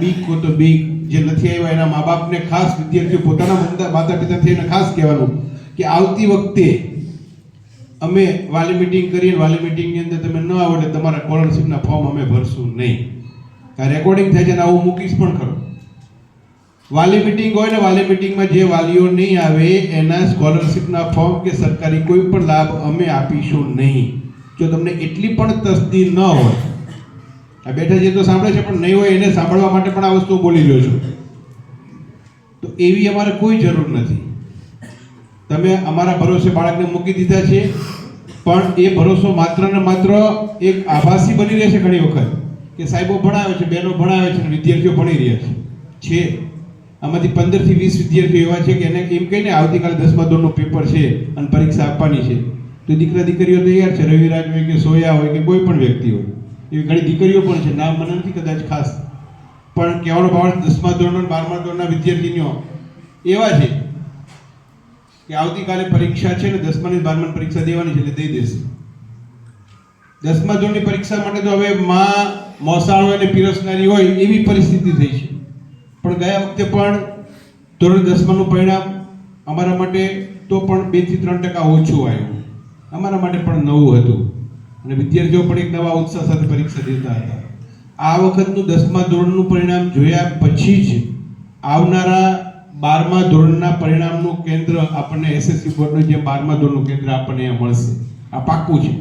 બીક કો તો બીક. જે નથી આવ્યા એના મા બાપને ખાસ વિદ્યાર્થીઓ પોતાના માતા- પિતા થઈને ખાસ કહેવાનું કે આવતી વખતે અમે વાલી મીટિંગ કરીએ વાલી મીટિંગની અંદર તમે ન આવો એટલે તમારા સ્કોલરશિપના ફોર્મ અમે ભરશું નહીં. આ રેકોર્ડિંગ થાય છે ને આવું મૂકીશ પણ ખરો. વાલી મીટિંગ હોય ને વાલી મીટિંગમાં જે વાલીઓ નહીં આવે એના સ્કોલરશિપના ફોર્મ કે સરકારી કોઈ પણ લાભ અમે આપીશું નહીં. જો તમને એટલી પણ તસ્દી ન હોય આ બેઠા જે તો સાંભળે છે, પણ નહીં હોય એને સાંભળવા માટે પણ આ વસ્તુ બોલી રહ્યો છું. તો એવી અમારે કોઈ જરૂર નથી. તમે અમારા ભરોસે બાળકને મૂકી દીધા છે, પણ એ ભરોસો માત્ર ને માત્ર એક આભાસી બની રહે છે ઘણી વખત, કે સાહેબો ભણાવે છે, બહેનો ભણાવે છે વિદ્યાર્થીઓ ભણી રહ્યા છે. છે. આમાંથી પંદરથી વીસ વિદ્યાર્થીઓ એવા છે કે એને એમ કહીને આવતીકાલે દસમા ધોરણનું પેપર છે અને પરીક્ષા આપવાની છે. તો દીકરા દીકરીઓ તૈયાર છે, રવિરાજ હોય કે સોયા હોય કે કોઈ પણ વ્યક્તિ હોય. એવી ઘણી દીકરીઓ પણ છે. નામ મને નથી કદાચ ખાસ. પણ કહેવાનો ભાવ દસમા ધોરણ બારમા ધોરણના વિદ્યાર્થીનીઓ એવા છે કે આવતીકાલે પરીક્ષા છે ને દસમાની બારમાની પરીક્ષા દેવાની છે એટલે દઈ દેશે. દસમા ધોરણની પરીક્ષા માટે તો હવે માં મોસાળો અને પીરસનારી હોય એવી પરિસ્થિતિ થઈ છે. પણ ગયા વખતે પણ ધોરણ દસમાનું પરિણામ અમારા માટે તો પણ બેથી ત્રણ ટકા ઓછું આવ્યું. અમારા માટે પણ નવું હતું. અને વિદ્યાર્થીઓ પણ એક નવા ઉત્સાહ સાથે પરીક્ષા દેતા હતા. આ વખતનું દસમા ધોરણનું પરિણામ જોયા પછી જ આવનારા બારમા ધોરણના પરિણામનું કેન્દ્ર આપણને એસએસસી બોર્ડનું જે બારમા ધોરણનું કેન્દ્ર આપણને અહીંયા મળશે. આ પાક્કું છે.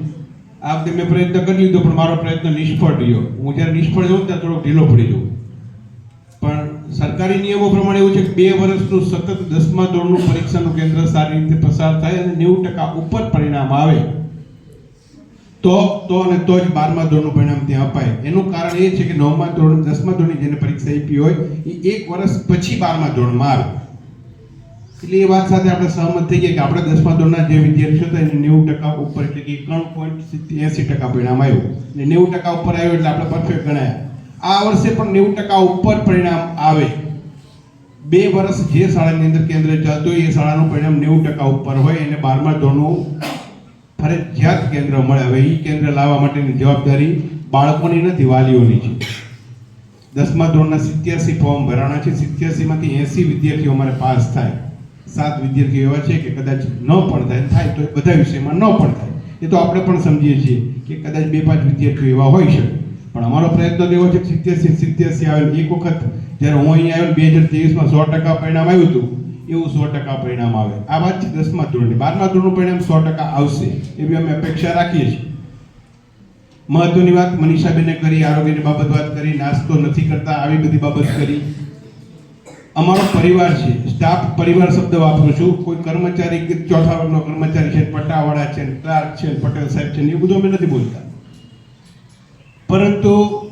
આ વખતે મેં પ્રયત્ન કરી લીધો, પણ મારો પ્રયત્ન નિષ્ફળ રહ્યો. હું જ્યારે નિષ્ફળ જાઉં ત્યાં થોડો ઢીલો પડી જાઉં પણ સરકારી નિયમો પ્રમાણે એવું છે કે બે વર્ષનું સતત દસમા ધોરણનું પરીક્ષાનું કેન્દ્ર સારી રીતે પસાર થાય અને નેવું ટકા ઉપર પરિણામ આવે. તો તો અને તો જ બારમા ધોરણનું પરિણામ ત્યાં અપાય. એનું કારણ એ છે કે નવમા ધોરણ, દસમા ધોરણની જેને પરીક્ષા આપી હોય, એ એક વર્ષ પછી બારમા ધોરણમાં આવે. એટલે એ વાત સાથે આપણે સહમત થઈ ગયા કે આપણે દસમા ધોરણના જે વિદ્યાર્થીઓ હતા એને નેવું ટકા ઉપર એટલે કે એકાણું પોઈન્ટ એસી ટકા પરિણામ આવ્યું. અને નેવું ટકા ઉપર આવ્યું એટલે આપણે પરફેક્ટ ગણાયા. આ વર્ષે પણ નેવું ટકા ઉપર પરિણામ આવે. બે વર્ષ જે શાળાની અંદર કેન્દ્ર ચાલતું હોય એ શાળાનું પરિણામ નેવું ટકા ઉપર હોય એને બારમા ધોરણનું ફરજિયાત કેન્દ્ર મળે. હવે એ કેન્દ્ર લાવવા માટેની જવાબદારી બાળકોની નથી, વાલીઓની છે. દસમા ધોરણના સિત્યાસી ફોર્મ ભરાણા છે. સિત્યાસીમાંથી એંસી વિદ્યાર્થીઓ અમારે પાસ થાય. સાત વિદ્યાર્થીઓ એવા છે કે કદાચ ન પણ થાય. થાય તો બધા વિષયમાં ન પણ થાય. એ તો આપણે પણ સમજીએ છીએ કે કદાચ બે પાંચ વિદ્યાર્થીઓ એવા હોઈ શકે. પણ અમારો પ્રયત્ન એવો છે કે સિત્યાસી સિત્યાસી આવેલ એક વખત જ્યારે હું અહીંયા આવ્યો બે હજાર ત્રેવીસમાં સો ટકા પરિણામ આવ્યું હતું એવું સો ટકા પરિણામ આવે. આ વાત છે દસમા ધોરણની. બારમા ધોરણનું પરિણામ સો ટકા આવશે. એવી અમે અપેક્ષા રાખીએ છીએ. મહત્વની વાત મનીષાબેને કરી, આરોગ્યની બાબત વાત કરી, નાસ્તો નથી કરતા, આવી બધી બાબત કરી. અમારો પરિવાર છે. સ્ટાફ પરિવાર શબ્દ વાપરું છું. કોઈ કર્મચારી કે ચોથા વર્ગનો કર્મચારી છે પટ્ટાવાળા છે, ક્લાર્ક છે, પટેલ સાહેબ છે એ બધું અમે નથી બોલતા. પરંતુ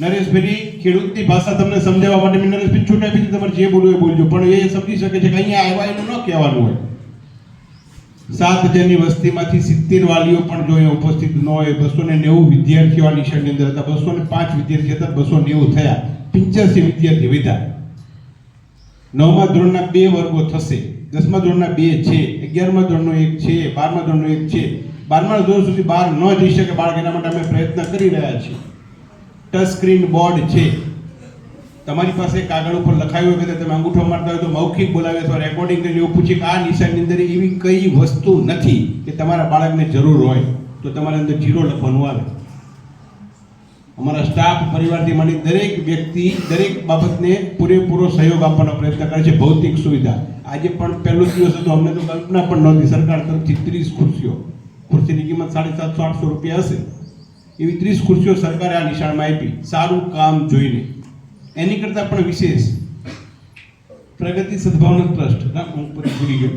નરેશભાઈ ખેડૂતની ભાષા તમને સમજાવવા માટે મેં નરેશભાઈ છૂટા આપી દીધી, તમારે જે બોલવું એ બોલજો. પણ એ સમજી શકે છે કે અહીંયા આવ્યા એનું ન કહેવાનું હોય. સાત હજારની વસ્તીમાંથી સિત્તેર વાલીઓ પણ જો અહીંયા ઉપસ્થિત ન હોય બસો ને નેવું વિદ્યાર્થીઓ આ નિશાળની અંદર હતા. બસો ને પાંચ વિદ્યાર્થી હતા બસો નેવું થયા. પિંચ્યાસી વિદ્યાર્થી વધ્યા નવમા ધોરણના બે વર્ગો થશે. દસમા ધોરણના બે છે. અગિયારમા ધોરણનો એક છે. બારમા ધોરણનો એક છે. બારમા ધોરણ સુધી બહાર ન જઈ શકે. બાળક એના માટે અમે પ્રયત્ન કરી રહ્યા છીએ. ટચ સ્ક્રીન બોર્ડ છે. તમારી પાસે કાગળ ઉપર લખાયું હોય કે તમે અંગૂઠો મારતા હોય તો મૌખિક બોલાવે અથવા રેકોર્ડિંગ કરીને એવું પૂછી કે આ નિશાનની અંદર એવી કઈ વસ્તુ નથી કે તમારા બાળકને જરૂર હોય, તો તમારે અંદર જીરો લખવાનું આવે. અમારા સ્ટાફ પરિવારથી માંડી દરેક વ્યક્તિ, દરેક બાબતને પૂરેપૂરો સહયોગ આપવાનો પ્રયત્ન કરે છે ભૌતિક સુવિધા. આજે પણ પહેલો દિવસ હતો, અમને તો કલ્પના પણ નહોતી. સરકાર તરફથી ત્રીસ ખુરશીઓ. ખુરશીની કિંમત સાડી સાતસો, આઠસો રૂપિયા હશે. એવી ત્રીસ ખુરશીઓ સરકારે આ નિશાળમાં આપી. સારું કામ જોઈને. એની કરતાં પણ વિશેષ પ્રગતિ સદભાવના ટ્રસ્ટ. ભૂલી ગયો.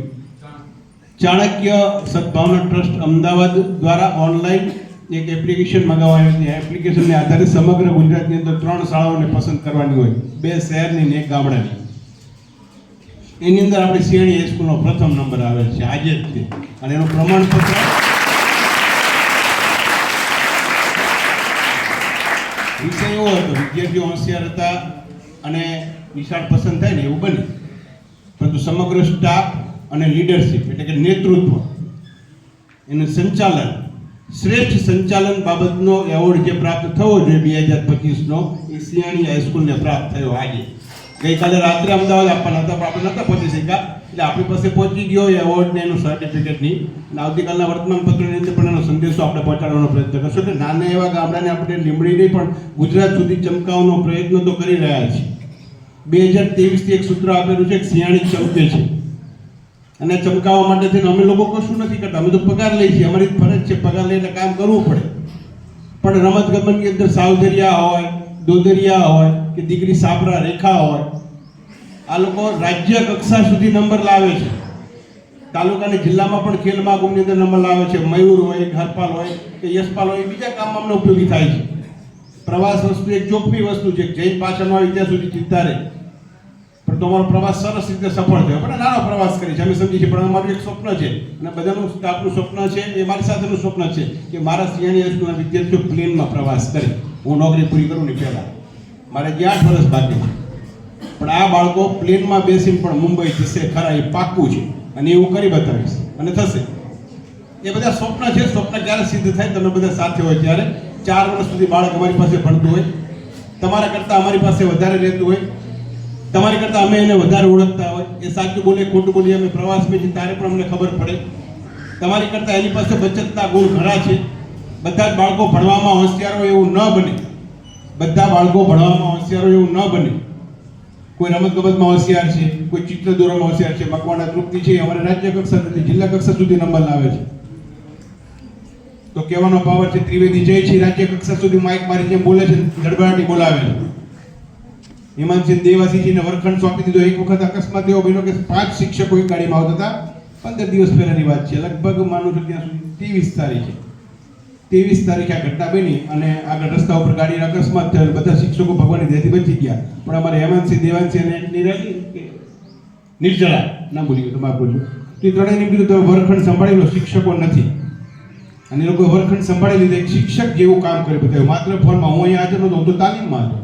ચાણક્ય સદભાવના ટ્રસ્ટ અમદાવાદ દ્વારા ઓનલાઈન એક એપ્લિકેશન મંગાવવાની હતી. એપ્લિકેશનને આધારે સમગ્ર ગુજરાતની અંદર ત્રણ શાળાઓને પસંદ કરવાની હોય. બે શહેરની ને એક ગામડાની. એની અંદર આપણે સિયાણી હાઈસ્કૂલનો પ્રથમ નંબર આવે છે. આજે જ અને એનું પ્રમાણપત્ર વિષય એવો હતો, વિદ્યાર્થીઓ હોશિયાર હતા અને નિશાળ પસંદ થાય ને એવું બને પરંતુ સમગ્ર સ્ટાફ અને લીડરશિપ એટલે કે નેતૃત્વ, એનું સંચાલન, શ્રેષ્ઠ સંચાલન બાબતનો એવોર્ડ જે પ્રાપ્ત થવો જોઈએ બે હજાર પચીસનો, એ સિયાણી હાઈસ્કૂલને પ્રાપ્ત થયો આજે. ગઈકાલે રાત્રે અમદાવાદ આપવાના હતા, પણ આપણે નહોતા પહોંચી શક્યા. એટલે આપણી પાસે પહોંચી ગયો એવોર્ડ ને એનું સર્ટિફિકેટની અને આવતીકાલના વર્તમાનપત્રની અંદર પણ એનો સંદેશો આપણે પહોંચાડવાનો પ્રયત્ન કરશું. એટલે નાના એવા ગામડાને આપણે લીમડી નહીં, પણ ગુજરાત સુધી ચમકાવવાનો પ્રયત્ન તો કરી રહ્યા છીએ. બે હજાર ત્રેવીસથી એક સૂત્ર આપેલું છે સિયાણી ચમકે છે. અને ચમકાવવા માટે થઈને અમે લોકો કશું નથી કરતા. અમે તો પગાર લઈએ છીએ. અમારી ફરજ છે પગાર લઈને કામ કરવું પડે. પણ રમત ગમતની અંદર સાવધરિયા હોય દોદરિયા હોય કે દીકરી સાપરા રેખા હોય, આ લોકો રાજ્ય કક્ષા સુધી નંબર લાવે છે. તાલુકાને જિલ્લામાં પણ ખેલ મહાકુંભની અંદર નંબર લાવે છે. મયુર હોય, ઘરપાલ હોય કે યશપાલ હોય બીજા કામમાં અમને ઉપયોગી થાય છે. પ્રવાસ વસ્તુ એક જોખમી વસ્તુ છે. જૈન પાછળનો આવી ત્યાં સુધી ચિંતા રહે. પણ તમારો પ્રવાસ સરસ રીતે સફળ થયો. પણ નાનો પ્રવાસ કરી છે. અમે સમજી છીએ, પણ અમારું એક સ્વપ્ન છે. અને બધાનું સ્ટાફનું સ્વપ્ન છે, એ મારી સાથેનું સ્વપ્ન છે કે મારા સિયાણી હાઈસ્કૂલના વિદ્યાર્થીઓ પ્લેનમાં પ્રવાસ કરે. હું નોકરી પૂરી કરું ને પહેલાં. મારે જે આઠ વર્ષ બાકી છે. પણ આ બાળકો પ્લેનમાં બેસીને પણ મુંબઈ જશે ખરા, એ પાક્કું છે. અને એવું કરી બતાવીશ. અને થશે. એ બધા સ્વપ્ન છે, સ્વપ્ન ક્યારે સિદ્ધ થાય તમે બધા સાથે હોય ત્યારે. ચાર વર્ષ સુધી બાળક અમારી પાસે ભણતું હોય. તમારા કરતાં અમારી પાસે વધારે રહેતું હોય. તમારી કરતાં અમે એને વધારે ઓળખતા હોય. એ સાચું બોલે, ખોટું બોલીએ અમે પ્રવાસમાં જઈએ ત્યારે પણ અમને ખબર પડે. તમારી કરતાં એની પાસે બચતના ગુણ ઘણા છે. બધા જ બાળકો ભણવામાં હોશિયાર હોય એવું ન બને. બધા બાળકો ભણવામાં હોશિયાર હોય એવું ન બને. કોઈ રમત ગમતમાં હોશિયાર છે, કોઈ ચિત્ર દોરવામાં હોશિયાર છે મકવાના તૃપ્તિ છે, અમારે રાજ્ય કક્ષા નથી, જિલ્લા કક્ષા સુધી નંબર લાવે છે. તો કહેવાનો પાવર છે, ત્રિવેદી જય છે રાજ્ય કક્ષા સુધી માઇક મારી જેમ બોલે છે ગડબડાટી બોલાવે છે. હિમાંશિન દેવાસીજીને વર્ગખંડ સોંપી દીધો. એક વખત અકસ્માત એવો બન્યો કે પાંચ શિક્ષકો એક ગાડીમાં આવતા હતા. પંદર દિવસ પહેલાની વાત છે. લગભગ માનું છું ત્યાં સુધી ત્રેવીસ તારીખે. ત્રેવીસ તારીખે આ ઘટના બની અને આગળ રસ્તા ઉપર ગાડીનો અકસ્માત થયો બધા શિક્ષકો ભગવાનની દયાથી બચી ગયા. પણ અમારે હેમંતસિંહ દેવાંશી અને નિરાલી નિર્જળા, ના ભૂલી ગયો તમારે બોલ્યું. તો એ ત્રણેયને કીધું, તમે વર્ગખંડ સંભાળેલો શિક્ષકો નથી. અને એ લોકો વર્ગખંડ સંભાળી લીધે શિક્ષક જેવું કામ કરી બતાવ્યું માત્ર ફોનમાં, હું અહીંયા હાજર નહોતો, હું તો તાલીમમાં હતો.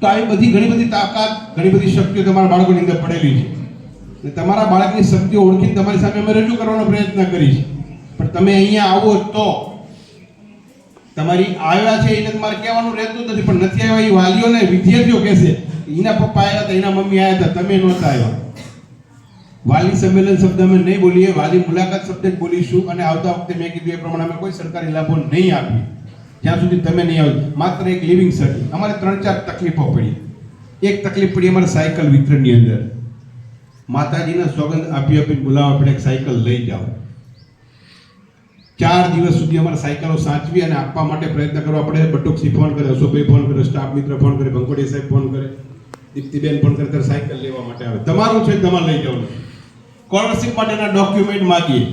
તો આવી બધી ઘણી બધી તાકાત, ઘણી બધી શક્તિઓ તમારા બાળકોની અંદર પડેલી છે. તમારા બાળકની શક્તિઓ ઓળખીને તમારી સામે અમે રજૂ કરવાનો પ્રયત્ન કરી છે પણ તમે અહીંયા આવો તો. તમારી આવ્યા છે એને તમારે કહેવાનું રહેતું નથી, પણ નથી આવ્યા એ વાલીઓને વિદ્યાર્થીઓ કહેશે એના પપ્પા આવ્યા હતા એના મમ્મી આવ્યા હતા, તમે નહોતા આવ્યા. વાલી સંમેલન શબ્દ અમે નહીં બોલીએ, વાલી મુલાકાત શબ્દ જ બોલીશું અને આવતા વખતે મેં કીધું એ પ્રમાણે અમે કોઈ સરકારી લાભો નહીં આપીએ. જ્યાં સુધી તમે નહીં આવો, માત્ર એક લિવિંગ સર્ટી અમારે ત્રણ ચાર તકલીફો પડી. એક તકલીફ પડી અમારે સાયકલ વિતરણની અંદર. માતાજીના સોગંદ આપી આપીને બોલાવો આપણે એક સાયકલ લઈ જાઓ. ચાર દિવસ સુધી અમારે સાયકલો સાચવી અને આપવા માટે પ્રયત્ન કરવા પડે. બટુકસી ફોન કરે, અશોકભાઈ ફોન કરે, સ્ટાફ મિત્ર ફોન કરે ભંકોડિયા સાહેબ ફોન કરે, દીપ્તિબેન ફોન કરે, ત્યારે સાયકલ લેવા માટે આવે. તમારું છે તમારે લઈ જવાનું. સ્કોલરશિપ માટેના ડોક્યુમેન્ટ માગીએ.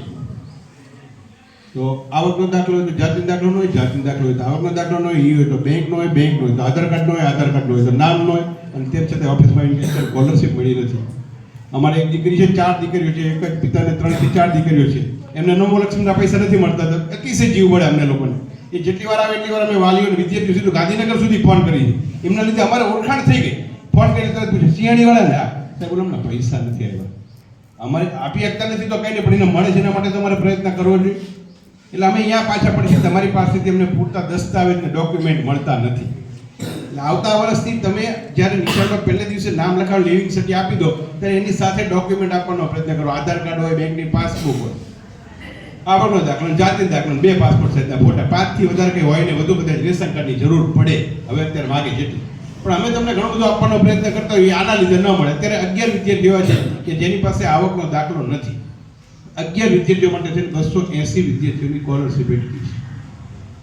તો આવકનો દાખલો હોય તો જાતિનો દાખલો ન હોય, જાતિનો દાખલો હોય તો આવકનો દાખલો ન હોય એ હોય તો બેંકનો હોય બેંકનો હોય તો આધાર કાર્ડનો હોય, આધાર કાર્ડનો હોય તો નામનો હોય, અને તેમ છતાં ઓફિસમાં ઇન્વેસ્ટર સ્કોલરશિપ મળી નથી. અમારે એક દીકરી છે, ચાર દીકરીઓ છે, એક જ પિતાને ત્રણથી ચાર દીકરીઓ છે. એમને નમો લક્ષ્મીના પૈસા નથી મળતા. તો અતિશય જીવ પડે અમને લોકોને. એ જેટલી વાર આવે એટલી વાર અમે વાલીઓને વિદ્યાર્થીઓ સુધી, ગાંધીનગર સુધી ફોન કરી એમના લીધે અમારે ઓળખાણ થઈ ગઈ. ફોન કરી તરત પૂછે સિયાણી વાળા ને આ? સાહેબ અમને પૈસા નથી આવ્યા. અમારે આપી શકતા નથી તો કઈ નહીં, પણ એને મળે છે એના માટે તમારે પ્રયત્ન કરવો જોઈએ. એટલે અમે અહીંયા પાછા પડીએ તમારી પાસેથી અમને પૂરતા દસ્તાવેજ ને ડોક્યુમેન્ટ મળતા નથી. આવતા વર્ષથી તમે જ્યારે નિશાળમાં પહેલે દિવસે નામ લખાવ લિવિંગ સર્ટી આપી દો, ત્યારે એની સાથે ડોક્યુમેન્ટ આપવાનો પ્રયત્ન કરો. આધાર કાર્ડ હોય, બેંકની પાસબુક હોય. આવકનો દાખલો અને જાતિ દાખલો, બે પાસપોર્ટ સાઈઝના ફોટા પાંચથી વધારે કંઈ હોય ને વધુ બધા રેશન કાર્ડની જરૂર પડે. હવે અત્યારે માગે જેટલી પણ અમે તમને ઘણું બધું આપવાનો પ્રયત્ન કરતા હોઈએ, આના લીધે ન મળે. અત્યારે અગિયાર વિદ્યાર્થીઓ છે કે જેની પાસે આવકનો દાખલો નથી. અગિયાર વિદ્યાર્થીઓ માટે થઈને બસો એંસી વિદ્યાર્થીઓની સ્કોલરશીપ એટલી છે.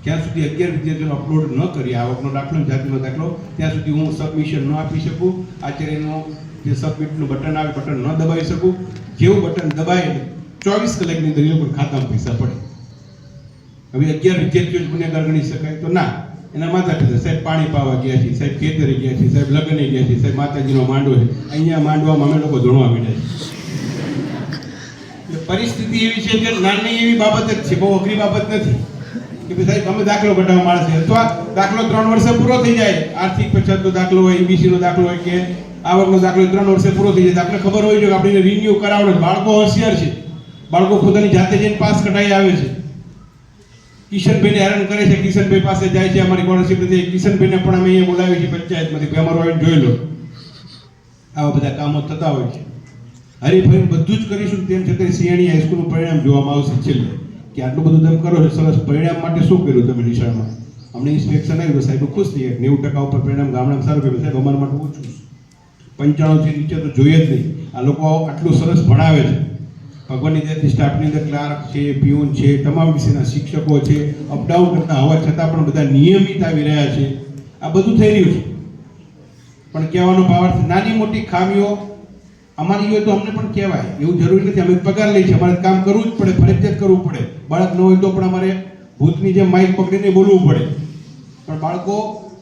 જ્યાં સુધી અગિયાર વિદ્યાર્થીઓ અપલોડ ન કરી આવકનો દાખલો, જાતિનો દાખલો, ત્યાં સુધી હું સબમિશન ન આપી શકું. આચાર્યનું જે સબમિટનું બટન આવે બટન ન દબાવી શકું. જેવું બટન દબાય ચોવીસ કલાકની અંદર એ લોકો ખાતામાં પૈસા પડે. હવે અગિયાર વિદ્યાર્થીઓ ગુનેગાર ગણી શકાય તો ના. એના માતા પિતા સાહેબ પાણી પાવા ગયા છે, સાહેબ ખેતરે ગયા છે, સાહેબ લગ્ને ગયા છે, સાહેબ માતાજીનો માંડવો છે. અહીંયા માંડવામાં અમે લોકો ધોણવા માંડ્યા છે. પરિસ્થિતિ એવી છે કે નાની એવી બાબત જ છે, બહુ અઘરી બાબત નથી. કે ભાઈ સાહેબ, અમે દાખલો કઢાવવા માણસ અથવા દાખલો ત્રણ વર્ષે પૂરો થઈ જાય. આર્થિક પછાતનો દાખલો હોય EBC નો દાખલો હોય કે આવકનો દાખલો ત્રણ વર્ષે પૂરો થઈ જાય. આપણે ખબર હોય છે કે આપણે રિન્યુ કરાવડે બાળકો હોશિયાર છે. બાળકો પોતાની જાતે જઈને પાસ કઢાઈ આવે છે. કિશનભાઈને હેરાન કરે છે, કિશનભાઈ પાસે જાય છે, અમારી કોલરશીપ નથી કિશનભાઈને પણ અમે અહીંયા બોલાવીએ છીએ પંચાયતમાંથી. ભાઈ, અમારો આવીને જોઈ લો. આવા બધા કામો થતા હોય છે. હરીફાઈ બધું જ કરીશું તેમ છતાં સિયાણી હાઈસ્કૂલનું પરિણામ જોવામાં આવશે છેલ્લે. કે આટલું બધું તમે કરો છો, સરસ પરિણામ માટે શું કર્યું તમે નિશાળમાં? અમને ઇન્સ્પેક્શન આવ્યું સાહેબ ખુશ થઈ ગયા નેવું ટકા ઉપર પરિણામ ગામડામાં સારું કર્યું. સાહેબ, અમારા માટે ઓછું પંચાણુંથી નીચે તો જોઈએ જ નહીં. આ લોકો આટલું સરસ ભણાવે છે. ભગવાનની દયાથી સ્ટાફની અંદર ક્લાર્ક છે પ્યુન છે, તમામ વિષયના શિક્ષકો છે, અપડાઉન કરતા હોવા છતાં પણ બધા નિયમિત આવી રહ્યા છે. આ બધું થઈ રહ્યું છે. પણ કહેવાનો ભાવાર્થ નાની મોટી ખામીઓ અમારી હોય તો અમને પણ કહેવાય. એવું જરૂરી નથી, અમે પગાર લઈએ છીએ, અમારે કામ કરવું જ પડે, ફરજિયાત કરવું પડે. બાળક ન હોય તો પણ અમારે ભૂતની જેમ માઇક પકડીને બોલવું પડે. પણ બાળકો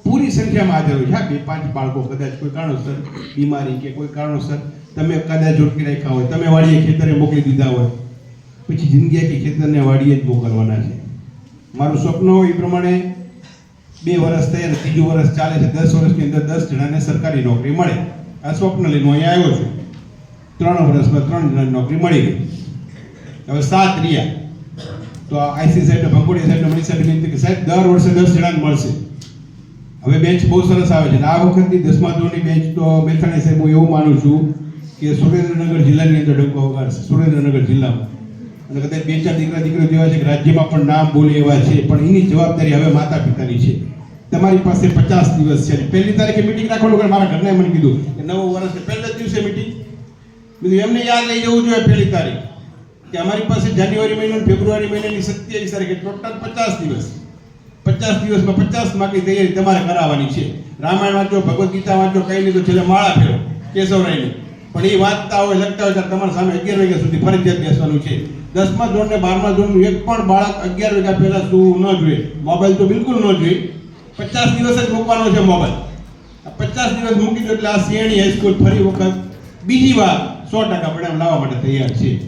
પૂરી સંખ્યામાં હાજર હોય છે. હા, બે પાંચ બાળકો કદાચ કોઈ કારણોસર, બીમારી કે કોઈ કારણોસર તમે કદાચ ઝોટકી રાખ્યા હોય, તમે વાડીએ ખેતરે મોકલી દીધા હોય, પછી જિંદગી આખી ખેતરને વાડીએ જ મોકલવાના છે. મારું સ્વપ્ન હોય એ પ્રમાણે બે વર્ષ થયા ત્રીજું વર્ષ ચાલે છે, દસ વર્ષની અંદર દસ જણાને સરકારી નોકરી મળે. આ સ્વપ્ન લઈને અહીંયા આવ્યો છું. ત્રણ વર્ષમાં ત્રણ જણાની નોકરી મળી ગઈ. હવે સાત રહ્યા. તો આઈસી સાહેબને ભંગોડિયા સાહેબને મળી સાહેબ વિનંતી કે સાહેબ, દર વર્ષે દસ જણાને મળશે. હવે બેન્ચ બહુ સરસ આવે છે. આ વખતની દસમા ધોરણની બેચ તો મેથાણી સાહેબ, હું એવું માનું છું કે સુરેન્દ્રનગર જિલ્લાની અંદર ડંકો વગાડશે. સુરેન્દ્રનગર જિલ્લામાં. અને કદાચ બે ચાર દીકરા, દીકરીઓ જેવા છે કે રાજ્યમાં પણ નામ બોલે એવા છે, પણ એની જવાબદારી હવે માતા પિતાની છે. તમારી પાસે પચાસ દિવસ છે. પહેલી તારીખે મિટિંગ રાખવાનું કારણ મારા ઘરનાએ મને કીધું કે નવું વર્ષે પહેલા જ દિવસે મિટિંગ બીજું એમને યાદ લઈ જવું જોઈએ પહેલી તારીખ. કે અમારી પાસે જાન્યુઆરી મહિનો ફેબ્રુઆરી મહિનાની સત્યાવીસ તારીખે ટોટલ પચાસ દિવસ. પચાસ દિવસમાં પચાસ માર્કની તૈયારી તમારે કરાવવાની છે. રામાયણ વાંચો, ભગવદ્ ગીતા વાંચો, કઈ નહીં છેલ્લે માળા ફેરો. કેશવરાયની. પણ એ વાંચતા હોય લખતા હોય તમારા સામે અગિયાર વાગ્યા સુધી ફરજિયાત બેસવાનું છે. દસમા ધોરણ ને બારમા ધોરણનું એક પણ બાળક અગિયાર વાગ્યા પહેલા સૂવું ન જોઈએ મોબાઈલ તો બિલકુલ ન જોઈએ પચાસ દિવસ જ મૂકવાનો છે મોબાઈલ. પચાસ દિવસ મૂકી દો એટલે આ શ્રેણી હાઈસ્કૂલ ફરી વખત બીજી વાર સો ટકા પરિણામ લાવવા માટે તૈયાર છે.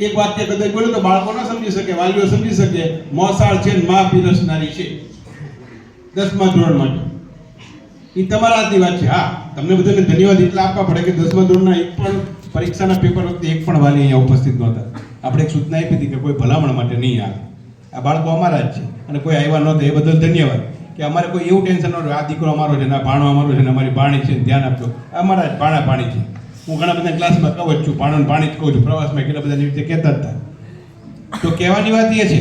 એક વાક્ય કદાચ બોલ્યું તો બાળકો ન સમજી શકે, વાલીઓ સમજી શકે, મોસાળ છે માં પીરસનારી છે. દસમા ધોરણ માટે. એ તમારા હાથની વાત છે, હા. તમને બધાને ધન્યવાદ એટલા આપવા પડે કે દસમા ધોરણના એક પણ પરીક્ષાના પેપર વખતે એક પણ વાલી અહીંયા ઉપસ્થિત નહોતા. આપણે એક સૂચના આપી હતી કે કોઈ ભલામણ માટે નહીં આવે. આ બાળકો અમારા જ છે અને કોઈ આવ્યા નહોતા, એ બદલ ધન્યવાદ. કે અમારે કોઈ એવું ટેન્શન ન આ દીકરો અમારો છે ને, આ ભાણો અમારો છે ને, અમારી ભાણી છે ધ્યાન આપજો. અમારા જ ભાણા પાણી છે. હું ઘણા બધા ક્લાસમાં કહું જ છું ભાણો પાણી જ કહું છું, પ્રવાસમાં કેટલા બધા રીતે કહેતા હતા. તો કહેવાની વાત એ છે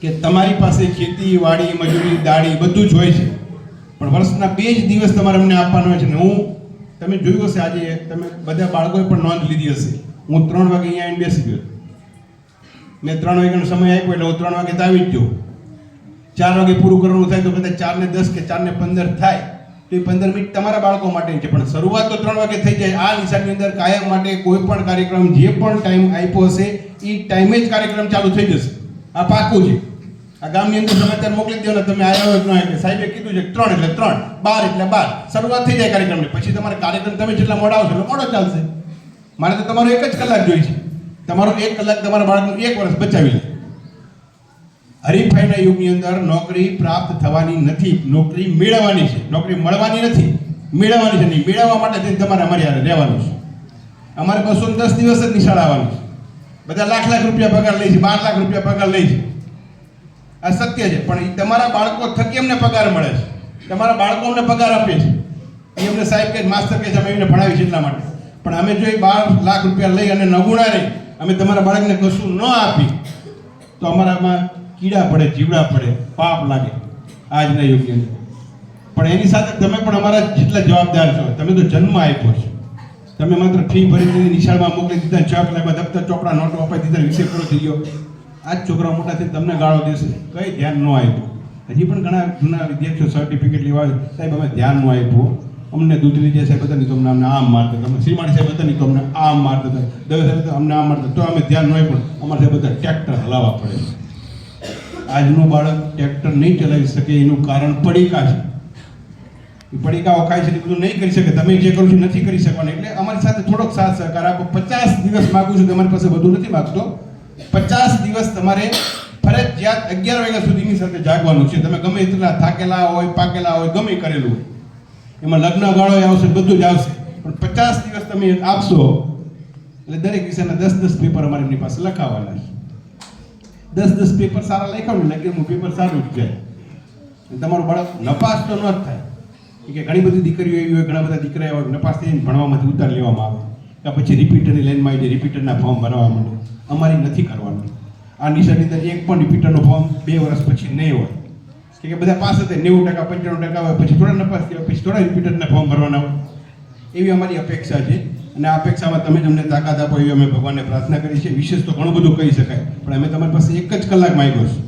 કે તમારી પાસે ખેતી, વાડી, મજૂરી, દાડી બધું જ હોય છે. પણ વર્ષના બે જ દિવસ તમારે અમને આપવાનો છે ને હું, તમે જોયું હશે આજે, તમે બધા બાળકોએ પણ નોંધ લીધી હશે. હું ત્રણ વાગે અહીંયા આવીને બેસી ગયો. મેં ત્રણ વાગ્યાનો સમય આપ્યો એટલે હું ત્રણ વાગે તો આવી જ જાઉં ચાર વાગે પૂરું કરવાનું થાય તો કદાચ ચાર ને દસ કે ચાર ને પંદર થાય. તો એ પંદર મિનિટ તમારા બાળકો માટે છે. પણ શરૂઆત તો ત્રણ વાગે થઈ જાય. આ નિશાની અંદર કાયમ માટે કોઈ પણ કાર્યક્રમ જે પણ ટાઈમ આપ્યો હશે, એ ટાઈમે જ કાર્યક્રમ ચાલુ થઈ જશે. આ પાકું છે. આ ગામની અંદર સમાચાર મોકલી દો ને તમે આવ્યો જ ન એટલે સાહેબે કીધું છે ત્રણ એટલે ત્રણ, બાર એટલે બાર. શરૂઆત થઈ જાય કાર્યક્રમની. પછી તમારે કાર્યક્રમ તમે જેટલા મોડા આવશો એટલે મોડો ચાલશે. મારે તો તમારો એક જ કલાક જોઈએ છે. તમારો એક કલાક તમારા બાળકનું એક વર્ષ બચાવી લે. હરીફાઈના યુગની અંદર નોકરી પ્રાપ્ત થવાની નથી. નોકરી મેળવવાની છે. નોકરી મળવાની નથી. મેળવવાની છે નહીં. મેળવવા માટે તમારે અમારી રહેવાનું છે. અમારે બસો દસ દિવસ જ નિશાળ આવવાનું છે. બધા લાખ લાખ રૂપિયા પગાર લે છે. બાર લાખ રૂપિયા પગાર લે છે. આ સત્ય છે. પણ તમારા બાળકો થકી અમને પગાર મળે છે. તમારા બાળકો અમને પગાર આપે છે. એ અમને સાહેબ કે માસ્તર કે અમે એમને ભણાવી છે એટલા માટે. પણ અમે જો એ બાર લાખ રૂપિયા લઈ અને નગુણા રહી, અમે તમારા બાળકને કશું ન આપી, તો અમારામાં કીડા પડે, જીવડા પડે, પાપ લાગે. આજના યોગ્ય પણ એની સાથે તમે પણ અમારા જેટલા જવાબદાર છો, તમે તો જન્મ આપ્યો છે. તમે માત્ર ફી ભરી દીધી નિશાળમાં મોકલી દીધા છ કલાકમાં દફતર ચોપડા, નોટો અપાઈ દીધા, વિષય પૂરો થઈ ગયો. આ જ છોકરા મોટા થઈને તમને ગાળો દેશે. કંઈ ધ્યાન ન આપ્યું? હજી પણ ઘણા જૂના વિદ્યાર્થીઓ સર્ટિફિકેટ લેવા સાહેબ અમે ધ્યાન ન આપ્યું અમને દૂધની જે સાહેબ હતા નહીં તો અમને આમ મારતા હતા. શ્રીમાળી સાહેબ હતા નહીં તો અમને આમ મારતા હતા. દવે સાહેબ અમને આમ મારતા તો અમે ધ્યાન ન આપ્યું. અમારે સાહેબ, બધા ટ્રેક્ટર હલાવવા પડે આજનું બાળક ટ્રેક્ટર નહીં ચલાવી શકે, એનું કારણ પડીકા છે. પડીકાઓ ખાય છે એ બધું નહીં કરી શકે. તમે જે કરો છો નથી કરી શકવાના. એટલે અમારી સાથે થોડોક સાથ સહકાર આપો. પચાસ દિવસ માગું છું તમારી પાસે બધું નથી માગતો. પચાસ દિવસ તમારે ફરજિયાત અગિયાર વાગ્યા સુધીની સાથે જાગવાનું છે. તમે ગમે એટલા થાકેલા હોય, પાકેલા હોય, ગમે કરેલું હોય. એમાં લગ્ન ગાળો આવશે, બધું જ આવશે. પણ પચાસ દિવસ તમે આપશો, એટલે દરેક વિષયના દસ દસ પેપર અમારે એમની પાસે લખાવવાના છે. દસ દસ પેપર સારા લખ્યા ને લગીનું પેપર સારું જ જાય. તમારું બાળક નપાસ તો ન જ થાય. કે ઘણી બધી દીકરીઓ એવી હોય, ઘણા બધા દીકરા એવા નપાસ થઈને ભણવામાંથી ઉતાર લેવામાં આવે. કે પછી રિપીટરની લાઈનમાં આવી રિપીટરના ફોર્મ ભરવા માંડે. અમારી નથી કરવાનું. આ નિશાની અંદર એક પણ રિપીટરનો ફોર્મ બે વર્ષ પછી નહીં હોય. કે કે બધા પાસ હતા નેવું ટકા, પંચાણું ટકા હોય, પછી થોડા નપાસ થયા, પછી થોડા રિપીટરના ફોર્મ ભરવાના હોય. એવી અમારી અપેક્ષા છે. અને આ અપેક્ષામાં તમે જ અમને તાકાત આપો એવી અમે ભગવાનને પ્રાર્થના કરી છે વિશેષ તો ઘણું બધું કહી શકાય. પણ અમે તમારી પાસે એક જ કલાક માંગ્યો છે.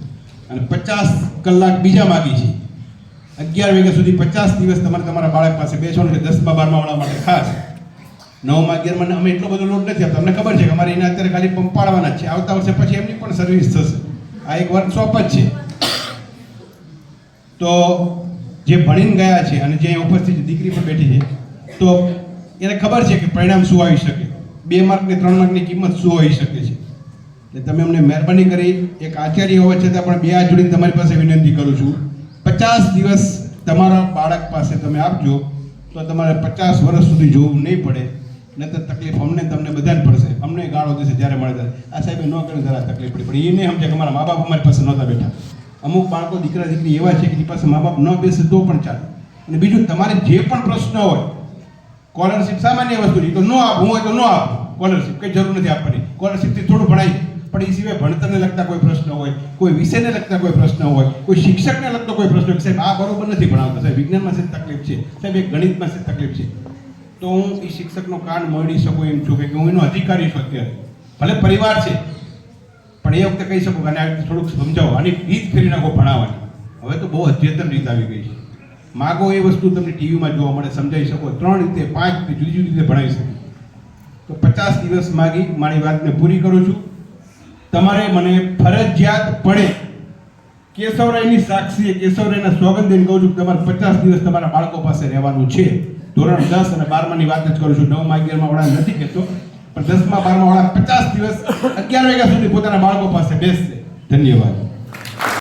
અને પચાસ કલાક બીજા માગી છે. અગિયાર વાગ્યા સુધી પચાસ દિવસ તમારે તમારા બાળક પાસે બેસો ને દસમા બારમા વાળા માટે ખાસ. નવમાં અગિયારમાં અમે એટલો બધો લોડ નથી આપતા. અમને ખબર છે કે અમારે એને અત્યારે ખાલી પંપ પાડવાના છે. આવતા વર્ષે પછી એમની પણ સર્વિસ થશે. આ એક વર્કશોપ જ છે. તો જે ભણીને ગયા છે અને જે ઉપસ્થિત દીકરી પણ બેઠી છે, તો એને ખબર છે કે પરિણામ શું આવી શકે. બે માર્ક ને ત્રણ માર્કની કિંમત શું હોઈ શકે છે. એટલે તમે અમને મહેરબાની કરી. એક આચાર્ય હોવા છતાં પણ બે હાથ જોડીને તમારી પાસે વિનંતી કરું છું. પચાસ દિવસ તમારા બાળક પાસે તમે આપજો, તો તમારે પચાસ વર્ષ સુધી જોવું નહીં પડે. નહીતર તકલીફ અમને તમને બધાને પડશે. અમને ગાળો દેશે જ્યારે મળે ત્યારે. આ સાહેબે ન કર્યું જરા તકલીફ પડી. પણ એ નહીં સમજે કે અમારા મા બાપ અમારી પાસે નહોતા બેઠા. અમુક બાળકો, દીકરા, દીકરી એવા છે કે જેની પાસે મા બાપ ન બેસે તો પણ ચાલે. અને બીજું તમારે જે પણ પ્રશ્ન હોય સ્કોલરશીપ સામાન્ય વસ્તુ છે. તો ન આપવું હોય તો ન આપવું સ્કોલરશીપ કંઈ જરૂર નથી આપવાની. સ્કોલરશિપથી થોડું ભણાય પણ એ સિવાય ભણતરને લગતા કોઈ પ્રશ્ન હોય, કોઈ વિષયને લગતા કોઈ પ્રશ્ન હોય, કોઈ શિક્ષકને લગતો કોઈ પ્રશ્ન સાહેબ આ બરોબર નથી ભણાવતા. સાહેબ વિજ્ઞાનમાં સાહેબ તકલીફ છે. સાહેબ એક ગણિતમાં સાહેબ તકલીફ છે. તો હું એ શિક્ષકનો કાન મળી શકું એમ છું કે હું એનો અધિકારી છું અત્યારે. ભલે પરિવાર છે, પણ એ વખતે કહી શકું કે આને થોડુંક સમજાવો. આની રીત ફેરી નાખો ભણાવવાની. હવે તો બહુ અદ્યતન રીત આવી ગઈ છે. માગો એ વસ્તુ તમને ટીવીમાં જોવા મળે, સમજાવી શકો. ત્રણ રીતે, પાંચ રીતે, જુદી જુદી રીતે ભણાવી શકો. તો પચાસ દિવસ માગી, મારી વાતને પૂરી કરું છું. તમારે મને ફરજિયાત પડે કેશવરાયની સાક્ષીએ કેશવરાયના સ્વાગત દઈને કહું છું કે તમારે પચાસ દિવસ તમારા બાળકો પાસે રહેવાનું છે. ધોરણ દસ અને બારમાની વાત જ કરું છું. નવમાં, અગિયારમાં વાળા નથી કહેતો, પણ દસમા, બારમા વાળા પચાસ દિવસ અગિયાર વાગ્યા સુધી પોતાના બાળકો પાસે બેસશે ધન્યવાદ.